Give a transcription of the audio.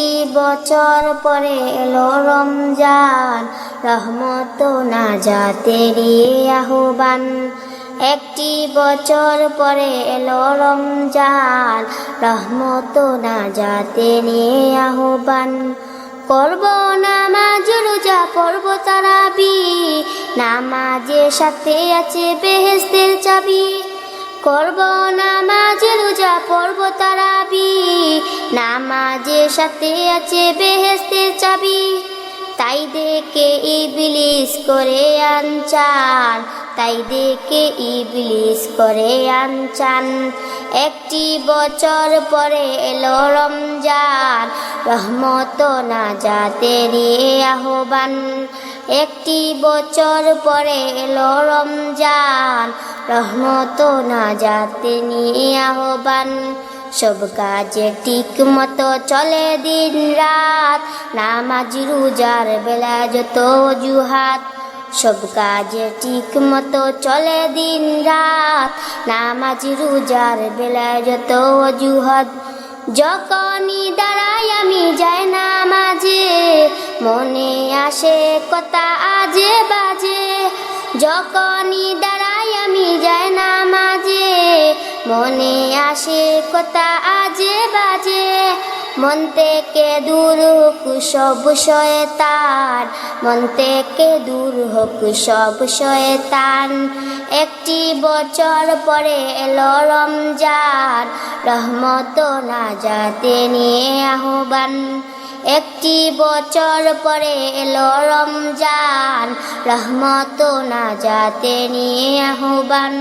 একটি বছর পরে এলো রমজান। রহমত না যাতেরি আহ্বান। একটি বছর পরে এলো রমজান। রহমত না নিয়ে আহ্বান। করব নামাজ, রোজা পর্ব তারাবি। নামাজের সাথে আছে বেহেস্তের চাবি। করব নামাজ, রোজা পর্ব তারাবি। নামাজের সাথে আছে বেহেস্তের চাবি। তাই দেখে ইবলিস করে আনচান। তাই দেখে ইবলিস করে আনচান। একটি বছর পরে এলো রমজান। রহমত না নিয়ে আহ্বান। একটি বছর পরে এলো রমজান। রহমত না যাতে নিয়ে আহ্বান। সব কাজে ঠিক মতো চলে দিন রাত। নামাজ, রোজার বেলা যত অজুহাত সব কাজে ঠিক মতো চলে দিন রাত। নামাজ, রোজার বেলা যত অজুহাত যখনই দাঁড়াই আমি যাই নামাজে। মনে আসে কথা আজে বাজে। যখনই দাঁড়াই আমি যাই মনে আসে কথা আজে বাজে, মন থেকে দূর হোক সব শয়তান, মন থেকে দূর হোক সব শয়তান। একটি বছর পরে এলো রমজান, রহমত না যাতে নিয়ে আহ্বান। একটি বছর পরে এলো রমজান, রহমত না যাতে নিয়ে আহ্বান।